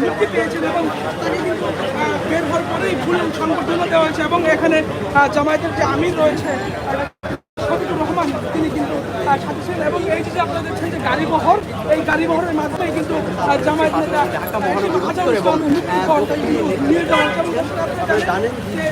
মুক্তি পেয়েছেন এবং তাকে কিন্তু আহ, বের হওয়ার পরেই ফুল সংবর্ধনা দেওয়া হয়েছে এবং এখানে আহ, জামায়াতের যে আমির রয়েছে, শফিকুর রহমান, তিনি কিন্তু সাথে এবং এই যে আপনারা দেখছেন যে গাড়ি বহর এই মাধ্যমে কিন্তু জামায়াত নেতা কিন্তু নিয়ে আপনারা জানেন যে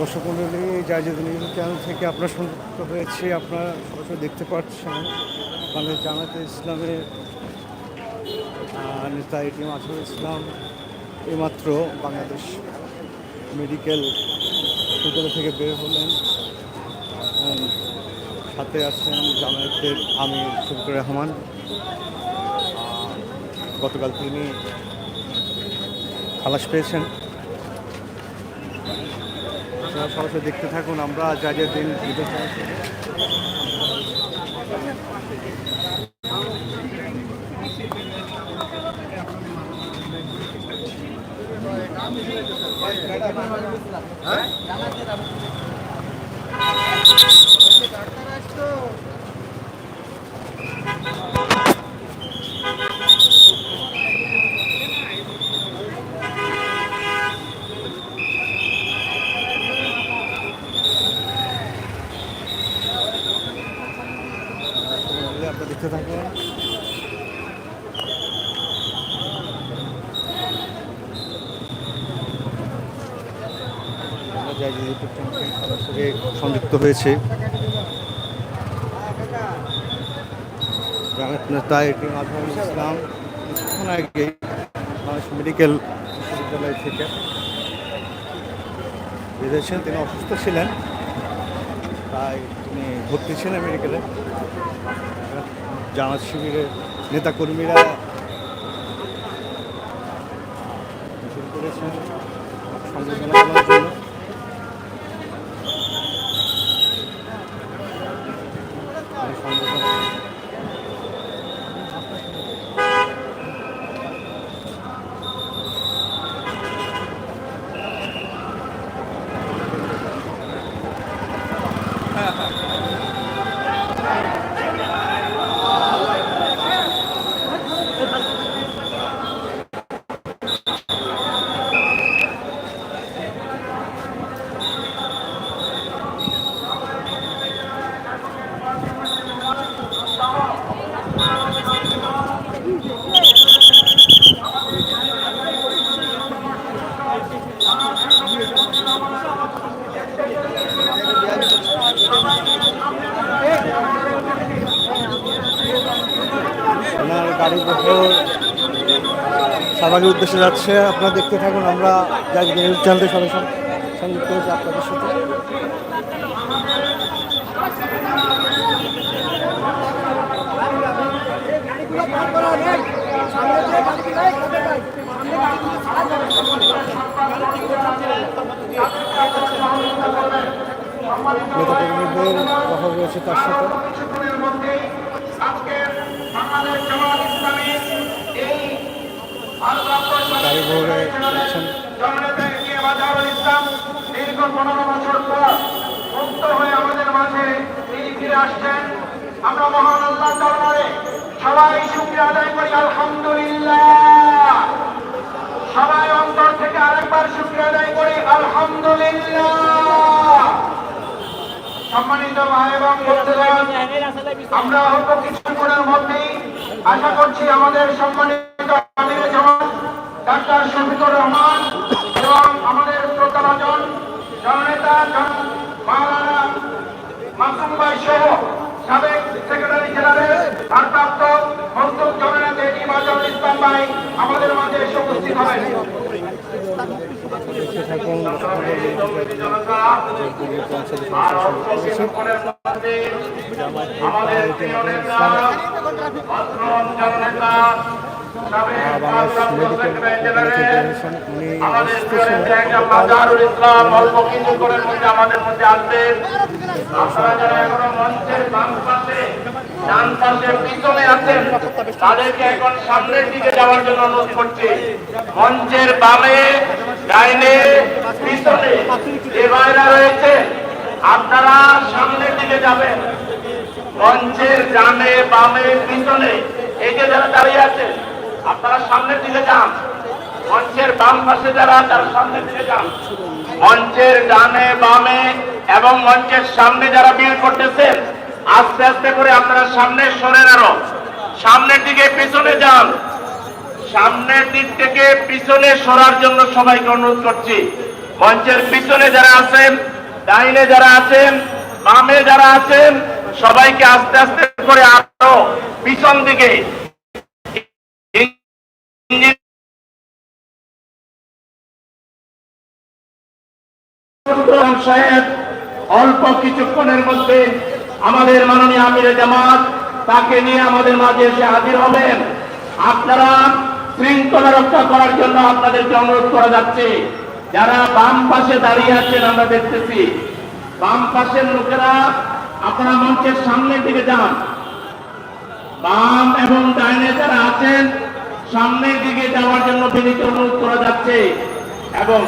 দর্শক মন্ডলী জায়জাদ নিউজ থেকে আপনার সংযুক্ত হয়েছে, আপনারা সরাসরি দেখতে পাচ্ছেন। বাংলাদেশ জামাতে ইসলামের নেতা এটিএম আজহার ইসলাম, এইমাত্র বাংলাদেশ মেডিকেল বিদ্যালয় থেকে বের হলেন। সাথে আছেন জামায়াতের আমির শফিকুর রহমান। গতকাল তিনি খালাস পেয়েছেন। আপনারা সরাসরি দেখতে থাকুন আমরা যা যা দিন ভিডিও চালাচ্ছি। তাহলে আপনারা দেখতে থাকুন আমরা যাই যে ইউটিউব চ্যানেল সরাসরি হয়েছে। জামায়াত নেতা এটি আজহারুল ইসলাম বাংলাদেশ মেডিকেল বিশ্ববিদ্যালয় থেকে বেরিয়েছেন তিনি অসুস্থ ছিলেন। তাই তিনি ভর্তি ছিলেন মেডিকেলে। জামাত শিবিরের নেতাকর্মীরা মিছিল করেছেন সংবর্ধনা জানানোর জন্য এই সংবর্ধনা- ওনার গাড়ি বহর শাহবাগের উদ্দেশ্যে যাচ্ছে, আপনারা দেখতে থাকুন, আমরা যাই নিউজ চ্যানেলটি সরাসরি সংযুক্ত হয়েছে আপনাদের সাথে। নেতাকর্মীদের কথা রয়েছে তার সাথে। আসছেন। আমরা সবাই শুক্রিয়া আদায় করি, আলহামদুলিল্লাহ। সবাই অন্তর থেকে আরেকবার শুক্রিয়া আদায় করি, আলহামদুলিল্লাহ। সম্মানিত ভাই এবং আমরা অল্প কিছুক্ষণের মধ্যেই আশা করছি আমাদের সম্মানিত ডাক্তার শফিকুর রহমান এবং আমাদের শ্রোতাভাজন জননেতা জন মাওলানা মাসুম ভাই সহ সাবেক সেক্রেটারি জেনারেল, ভারপ্রাপ্ত মজদুর জননেতা ইমাজুল ইসলাম ভাই আমাদের মাঝে এসে উপস্থিত হবেন। আমাদের প্রিয় নেতা মধ্যে আসবেন মঞ্চের পিছনে তাদেরকে এখন সামনের দিকে যাওয়ার জন্য মঞ্চের বামে ডাইনে পিছনে যে রয়েছে আপনারা সামনের দিকে যাবেন মঞ্চের ডানে বামে পিছনে এই যে যারা দাঁড়িয়ে আছেন আপনারা সামনের দিকে যান। মঞ্চের বাম পাশে যারা, তারা সামনের দিকে যান। মঞ্চের ডানে, বামে এবং মঞ্চের সামনে যারা ভিড় করতেছেন, আস্তে আস্তে করে আপনারা সামনে সরেন আরও। সামনের দিকে পিছনে যান। সামনের দিক থেকে পিছনে সরার জন্য সবাইকে অনুরোধ করছি। মঞ্চের পিছনে যারা আছেন, ডাইনে যারা আছেন, বামে যারা আছেন, সবাইকে আস্তে আস্তে করে আরও পিছন দিকে অল্প কিছুক্ষণের মধ্যে আমাদের মাননীয় আমিরে জামাত তাকে নিয়ে আমাদের মাঝে এসে হাজির হবেন। আপনারা শৃঙ্খলা রক্ষা করার জন্য আপনাদেরকে অনুরোধ করা যাচ্ছে। যারা বাম পাশে দাঁড়িয়ে আছেন, আমরা দেখতেছি। বাম পাশের লোকেরা আপনারা মঞ্চের সামনের দিকে যান। বাম এবং ডাইনে যারা আছেন সামনের দিকে যাওয়ার জন্য বিনীত অনুরোধ করা যাচ্ছে এবং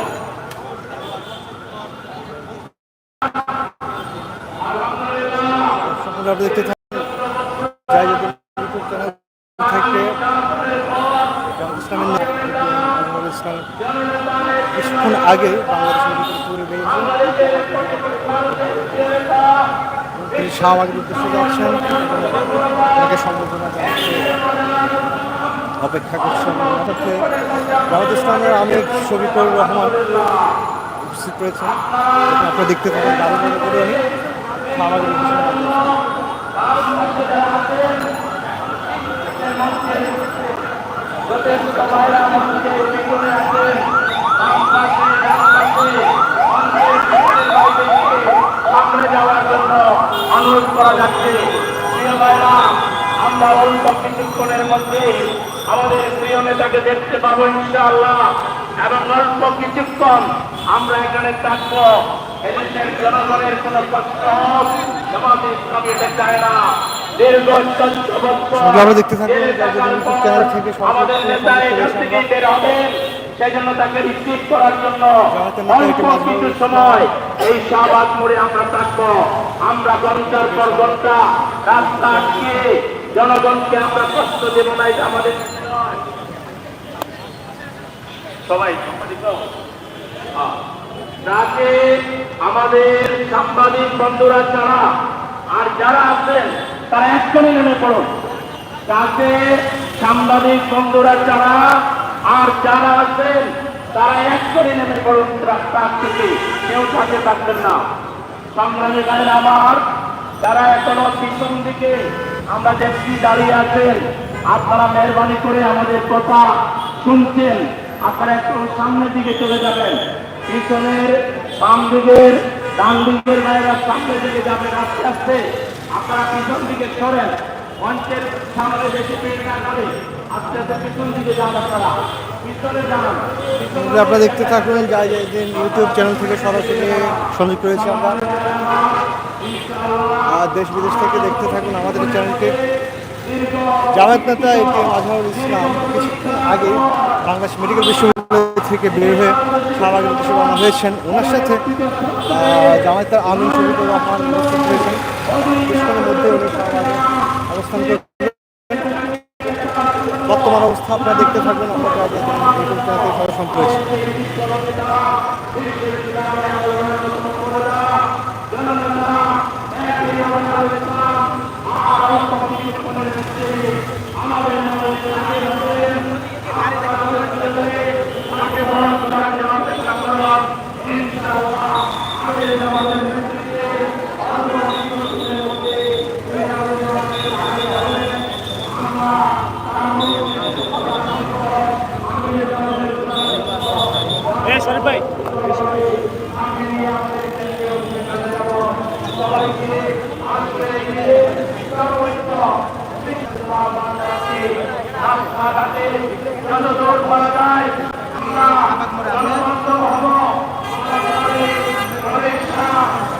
দেখতে আগে বাংলাদেশ মেডিকেল করে বেরিয়েছেন তিনি শাহবাগের উদ্দেশ্যে যাচ্ছেন সম্বোধনা অপেক্ষা করছেন। সাথে ইসলামের আমির শফিকুর রহমান উপস্থিত রয়েছেন। আপনারা দেখতে পাবেন গাড়ি করে করে আমি। অনুরোধ করা যাচ্ছে আমরা অল্প কিছুক্ষণের মধ্যে আমাদের প্রিয় নেতাকে দেখতে পাবো ইনশাআল্লাহ। এবং অল্প কিছুক্ষণ আমরা এখানে থাকব। এদেশের জনগণের কোনো কষ্ট জামাত চায় না। আমরা দেখতে আমাদের নেতা এখান থেকে বের হবেন তাকে রিসিভ করার জন্য অল্প কিছু সময় এই শাহবাগ মোড়ে আমরা থাকব। আমরা ঘণ্টার পর ঘণ্টা রাস্তা আটকে জনগণকে আমরা কষ্ট দেবো না, এটা আমাদের সবাই, সাংবাদিক তো? হ্যাঁ। আমাদের সাংবাদিক বন্ধুরা ছাড়া আর যারা আছেন, তারা এক্ষুনি নেমে পড়ুন যাতে সাংবাদিক বন্ধুরা ছাড়া আর যারা আছেন, তারা এক্ষুনি নেমে পড়ুন রাস্তার থেকে কেউ সাথে থাকবেন না গায়ের আমার তারা এখনও পিছন দিকে আমরা দেখছি দাঁড়িয়ে আছেন, আপনারা মেহরবানি করে আমাদের কথা শুনছেন। আপনারা একটু সামনের দিকে চলে যাবেন। পিছনের বাম দিকের, ডান দিকের বাইরে সামনে দিকে যাবেন আস্তে আস্তে। আপনারা পিছন দিকে সরেন। মঞ্চের সামনে বেশি পেয়ে না করে আস্তে আস্তে পিছন দিকে যান আপনারা। আপনারা দেখতে থাকুন দিন ইউটিউব চ্যানেল থেকে সরাসরি সংযুক্ত রয়েছে আমরা। আর দেশ বিদেশ থেকে দেখতে থাকুন আমাদের চ্যানেলকে। জামায়াত নেতা এ কে আজহারুল ইসলাম কিছুক্ষণ আগে বাংলাদেশ মেডিকেল বিশ্ববিদ্যালয় থেকে বের হয়ে শাহবাগের উদ্দেশ্যে হয়েছেন ওনার সাথে আহ, জামায়াতের আমিন শহীদুর রহমান হয়েছেন কিছুক্ষণের মধ্যে উনি অবস্থান বর্তমান অবস্থা আপনারা দেখতে থাকবেন আমরা আপনাদের ইউটিউব চ্যানেলে সরাসরি রয়েছে যতদূর করা যায় আমরা জনবদ্ধ হব অপেক্ষা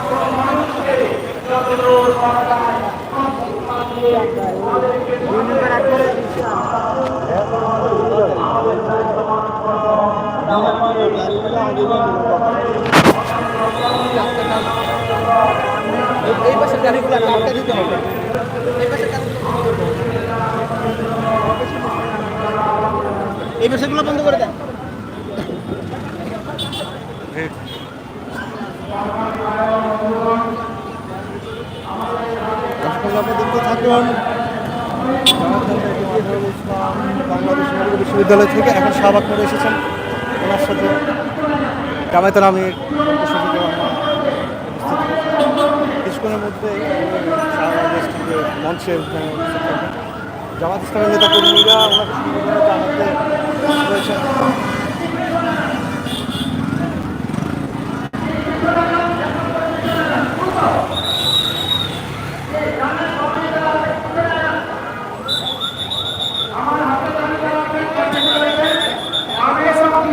কোনো মানুষকে যতদূর করা যায় এই পাশের গাড়িগুলো দিতে হবে। এই এই পাশেগুলো বন্ধ করে দেন। আপনি দেখতে থাকুন। বাংলাদেশ বিশ্ববিদ্যালয় থেকে এখন শাহবাগ করে এসেছেন। ওনার সাথে উপস্থিত হয়েছেন। কিছুক্ষণের মধ্যে মঞ্চে জামাত ইসলামের নেতা কর্মীরা জানাতে রয়েছেন।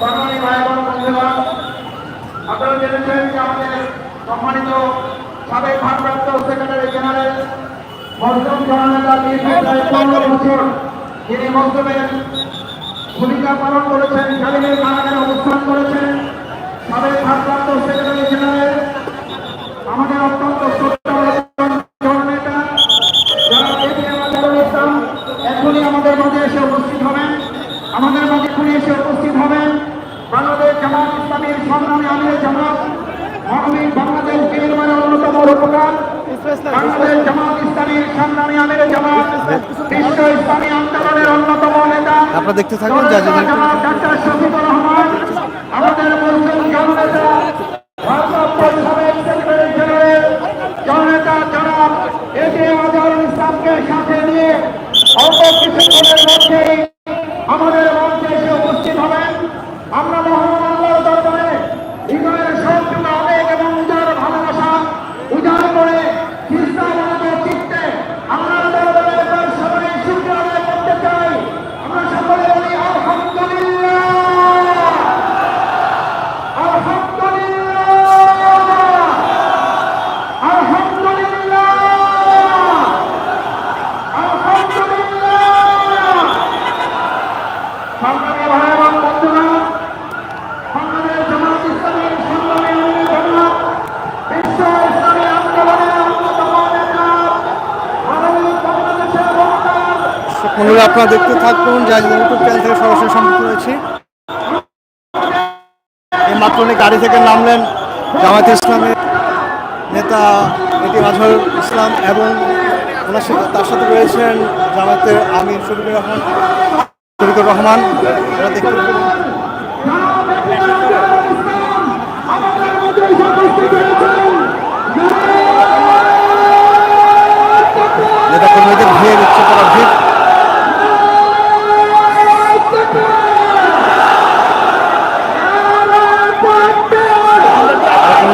সম্মানী ভাই এবং বন্ধুগণ আপনারা জেনেছেন যে আমাদের সম্মানিত সাবেক ভারপ্রাপ্ত সেক্রেটারি জেনারেল মজলুম জননেতা দীর্ঘ প্রায় পনেরো বছর তিনি মজলুমের ভূমিকা পালন করেছেন জালিমের কারাগারে অবস্থান করেছেন সাবেক ভারপ্রাপ্ত সেক্রেটারি জেনারেল আমাদের অত্যন্ত শ্রদ্ধাভাজন জননেতা যারা এটি আমাদের ইসলাম এখনই আমাদের মাঝে এসে উপস্থিত হবেন আমাদের মাঝে এখনই এসে উপস্থিত হবেন বাংলাদেশ জামাত ইসলামীর সংগ্রামী আমির জামাত মহাবীর বাংলাদেশ বিনির্মাণের অন্যতম রূপকার বাংলাদেশ জামাত ইসলামীর সংগ্রামী আমির জামাত। বিশ্ব ইসলামী আন্দোলনের অন্যতম নেতা। আপনারা দেখতে থাকুন ডাক্তার শফিকুর রহমান আমাদের মুসলিম জননেতা ভারপ্রাপ্ত সাবেক সেক্রেটারি জেনারেল জননেতা জনাব এ কে আজহারুল ইসলামকে সাথে নিয়ে অল্প কিছুক্ষণের মধ্যেই আমাদের মঞ্চে এসে উপস্থিত হবেন আমরা মহান আল্লাহর দরবারে হৃদয়ের সবটুকু আবেগ এবং উদার ভালোবাসা উজাড় করে খ্রিস্টান চিত্তে আমরা দরবারে একবার সবাই শুক্র আদায় করতে চাই আমরা সকলে বলি আলহামদুলিল্লাহ আলহামদুলিল্লাহ আলহামদুলিল্লাহ আলহামদুলিল্লাহ সংগ্রামী ভাই এবং বন্ধুরা বাংলাদেশ জামাত ইসলামীর সংগ্রামী আমির জামাত বিশ্ব ইসলামী আন্দোলনের অন্যতম নেতা মানবিক বাংলাদেশের ভোটার আপনারা দেখতে থাকুন যা ইউটিউব চ্যানেল থেকে সরাসরি সংযুক্ত রয়েছি। এই মাত্র উনি গাড়ি থেকে নামলেন জামায়াত ইসলামের নেতা এটি আজহার ইসলাম এবং ওনার সাথে তার সাথে রয়েছেন জামায়াতের আমির শফিকুর রহমান। শফিকুর রহমান ওরা দেখতে নেতা কর্মীদের ভিড় উচ্চ করা ভিড়।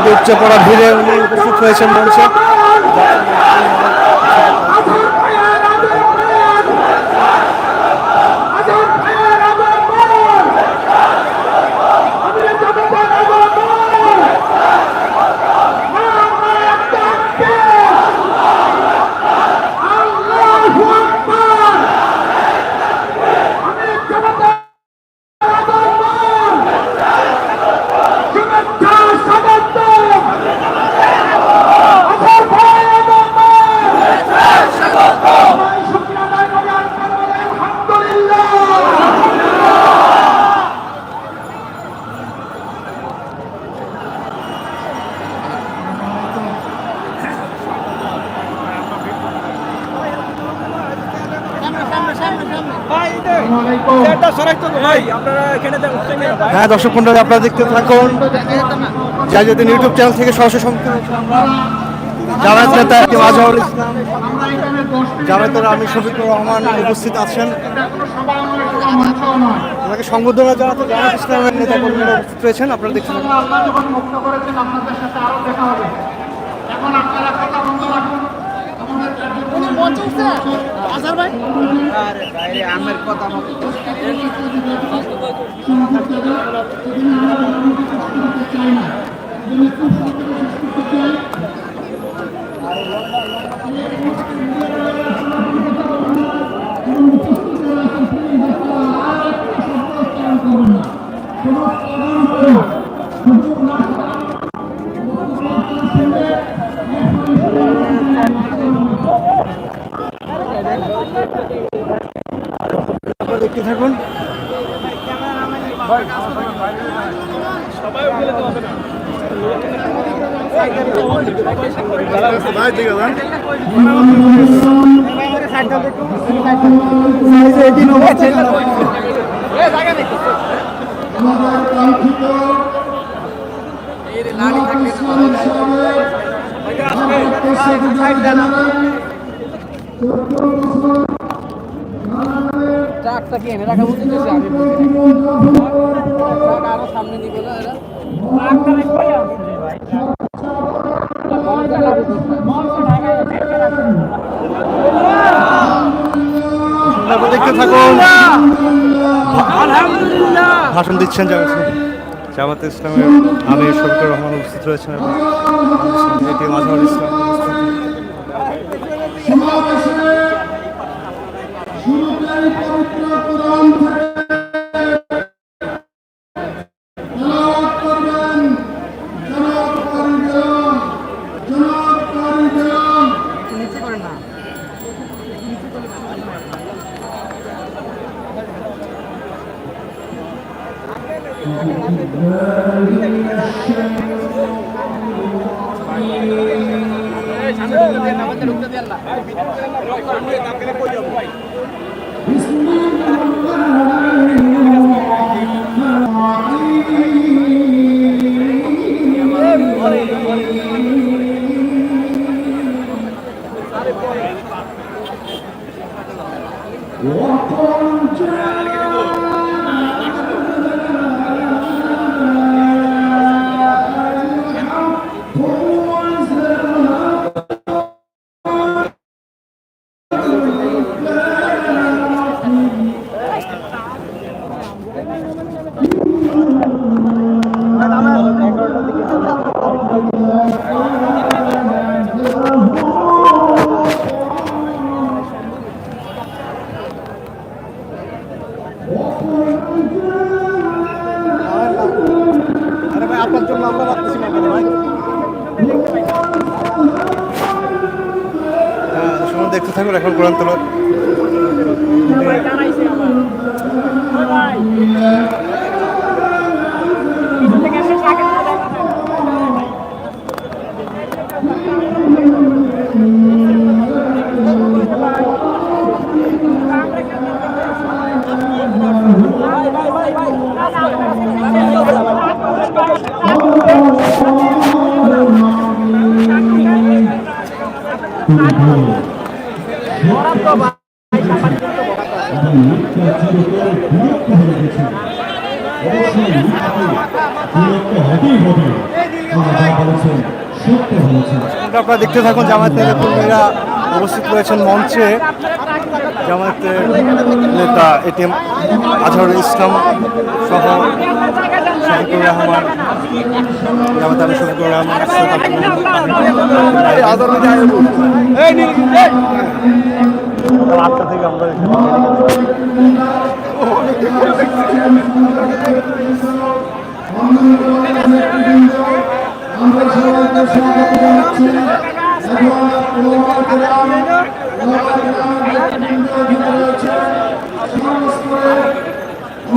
উচ্চ পড়া ভিড়ে উনি উপস্থিত হয়েছেন মঞ্চে ভাই এটা সরাইতে ভাই আপনারা এখানে উঠছেন হ্যাঁ দর্শক মন্ডলী আপনারা দেখতে থাকুন। জাহিদুদ্দিন ইউটিউব চ্যানেল থেকে সরাসরি। জামায়াত নেতা আজহারুল ইসলাম। জামায়াতের আমির শফিকুর রহমান উপস্থিত আছেন। ওনাকে সংবর্ধনা জানাতে জামায়াত ইসলামের নেতা কর্মীরা উপস্থিত রয়েছেন আপনারা দেখতে থাকুন আল্লাহ যখন মুক্ত করেছেন আপনাদের সাথে আরও দেখা হবে এখন আপনারা কথা বন্ধ রাখুন আমাদের কার্যক্রম আপনারা দেখতে থাকুন ট্রাকটা কি এনে রাখা উচিত হয়েছে আমি বুঝি না। ট্রাক আরও সামনে নিবে না এরা আপনারা দেখতে থাকুন। ভাষণ দিচ্ছেন জামাত জামাত ইসলামের আমি শফিকুর রহমান উপস্থিত রয়েছেন এবং এটি আজহারুল ইসলাম। আরে আপনারা দেখতে থাকুন জামায়াতের কর্মীরা উপস্থিত রয়েছেন মঞ্চে। জামায়াতের নেতা এটিএম আজহারুল ইসলাম সহ শফিকুর রহমান জামাত আলী শফিকুর রহমান আব্দুল আমরা এখানে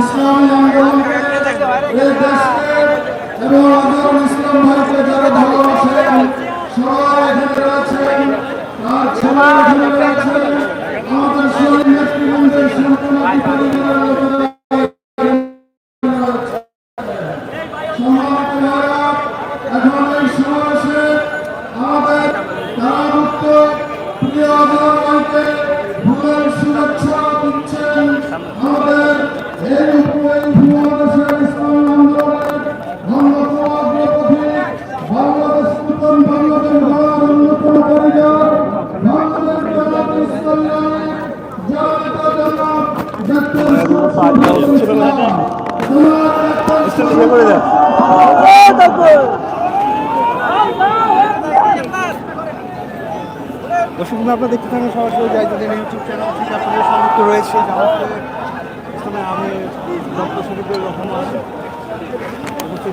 ইসলামী আন্দোলনকে এই দেশকে এবং আজহারুল ইসলাম ভাইকে যারা ভালোবাসেন সবাই এখানে সবাই এখানে সম্পূর্ণ পরিবারের লোকেরা করে দেন দর্শক আপনারা দেখতে থাকুন সরাসরি জায়গাদের ইউটিউব চ্যানেল আপনাদের সংযুক্ত রয়েছে জামাতে ইসলামে আমি ডক্টর শরীফুর রহমান উপস্থিত রয়েছে সম্মানিত ভাইরা, এখন এটিএম আজহারুল ইসলাম ভাইকে বরণ করে নিচ্ছেন বাংলাদেশ ইসলামী ছাত্র শিবিরের সেক্রেটারি জেনারেল জামায়াতুল ইসলাম সিদ্দিকী।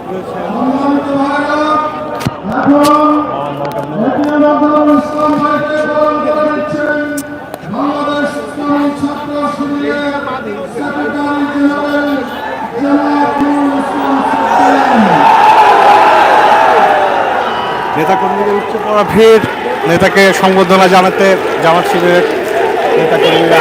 নেতাকর্মীদের উচ্চ পড়া ভিড় নেতাকে সংবর্ধনা জানাতে জামাত শিবিরের নেতাকর্মীরা